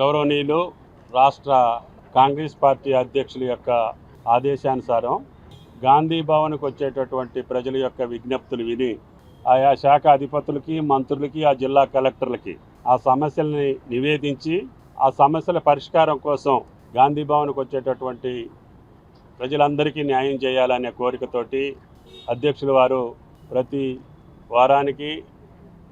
గౌరవనీయులు రాష్ట్ర కాంగ్రెస్ పార్టీ అధ్యక్షుల యొక్క ఆదేశానుసారం గాంధీ భవన్కి వచ్చేటటువంటి ప్రజల యొక్క విజ్ఞప్తులు విని ఆయా శాఖ అధిపతులకి మంత్రులకి ఆ జిల్లా కలెక్టర్లకి ఆ సమస్యల్ని నివేదించి ఆ సమస్యల పరిష్కారం కోసం గాంధీ భవన్కి వచ్చేటటువంటి ప్రజలందరికీ న్యాయం చేయాలనే కోరికతోటి అధ్యక్షుల వారు ప్రతి వారానికి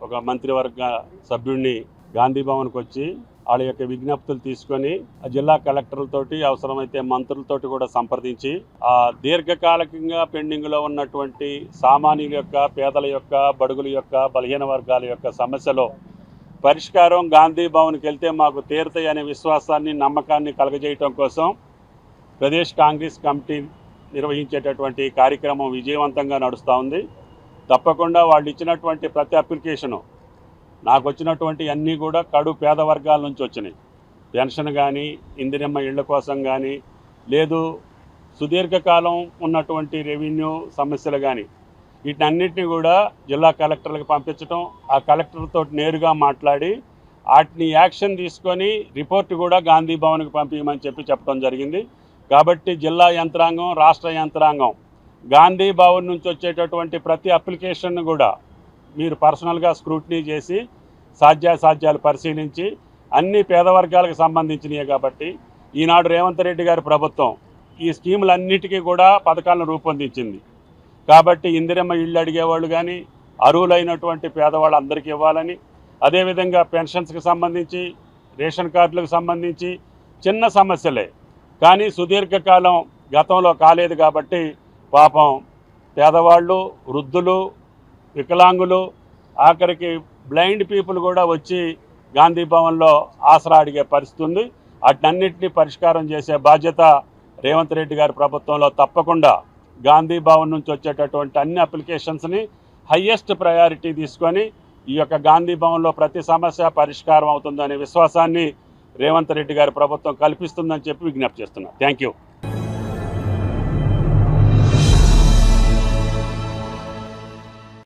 ఒక మంత్రివర్గ సభ్యుడిని గాంధీ భవన్కి వచ్చి వాళ్ళ యొక్క విజ్ఞప్తులు తీసుకొని జిల్లా కలెక్టర్లతోటి అవసరమైతే మంత్రులతోటి కూడా సంప్రదించి ఆ దీర్ఘకాలికంగా పెండింగ్లో ఉన్నటువంటి సామాన్యుల యొక్క పేదల యొక్క బడుగుల యొక్క బలహీన వర్గాల యొక్క సమస్యలో పరిష్కారం గాంధీ భవన్కి వెళ్తే మాకు తీరుతాయి అనే విశ్వాసాన్ని నమ్మకాన్ని కలగజేయటం కోసం ప్రదేశ్ కాంగ్రెస్ కమిటీ నిర్వహించేటటువంటి కార్యక్రమం విజయవంతంగా నడుస్తూ ఉంది. తప్పకుండా వాళ్ళు ఇచ్చినటువంటి ప్రతి అప్లికేషను నాకు వచ్చినటువంటి అన్నీ కూడా కడు పేద వర్గాల నుంచి వచ్చినాయి. పెన్షన్ కానీ ఇందిరమ్మ ఇళ్ళ కోసం కానీ లేదు సుదీర్ఘకాలం ఉన్నటువంటి రెవెన్యూ సమస్యలు కానీ వీటన్నిటిని కూడా జిల్లా కలెక్టర్లకు పంపించడం ఆ కలెక్టర్తో నేరుగా మాట్లాడి వాటిని యాక్షన్ తీసుకొని రిపోర్ట్ కూడా గాంధీ భవన్కి పంపించమని చెప్పి చెప్పడం జరిగింది. కాబట్టి జిల్లా యంత్రాంగం రాష్ట్ర యంత్రాంగం గాంధీ భవన్ నుంచి వచ్చేటటువంటి ప్రతి అప్లికేషన్ కూడా మీరు పర్సనల్గా స్క్రూటినీ చేసి సాధ్యాసాధ్యాలు పరిశీలించి అన్ని పేద వర్గాలకు సంబంధించినవి కాబట్టి ఈనాడు రేవంత్ రెడ్డి గారి ప్రభుత్వం ఈ స్కీములన్నిటికీ కూడా పథకాలను రూపొందించింది. కాబట్టి ఇందిరమ్మ ఇళ్ళు అడిగేవాళ్ళు కానీ అర్హులైనటువంటి పేదవాళ్ళందరికీ ఇవ్వాలని అదేవిధంగా పెన్షన్స్కి సంబంధించి రేషన్ కార్డులకు సంబంధించి చిన్న సమస్యలే. కానీ సుదీర్ఘకాలం గతంలో కాలేదు కాబట్టి పాపం పేదవాళ్ళు వృద్ధులు వికలాంగులు ఆఖరికి బ్లైండ్ పీపుల్ కూడా వచ్చి గాంధీ భవన్లో ఆసరా అడిగే పరిస్థితి ఉంది. వాటినన్నింటినీ పరిష్కారం చేసే బాధ్యత రేవంత్ రెడ్డి గారి ప్రభుత్వంలో తప్పకుండా గాంధీ భవన్ నుంచి వచ్చేటటువంటి అన్ని అప్లికేషన్స్ని హయ్యెస్ట్ ప్రయారిటీ తీసుకొని ఈ యొక్క గాంధీ భవన్లో ప్రతి సమస్య పరిష్కారం అవుతుందనే విశ్వాసాన్ని రేవంత్ రెడ్డి గారి ప్రభుత్వం కల్పిస్తుందని చెప్పి విజ్ఞప్తి చేస్తున్నాను థ్యాంక్ యూ.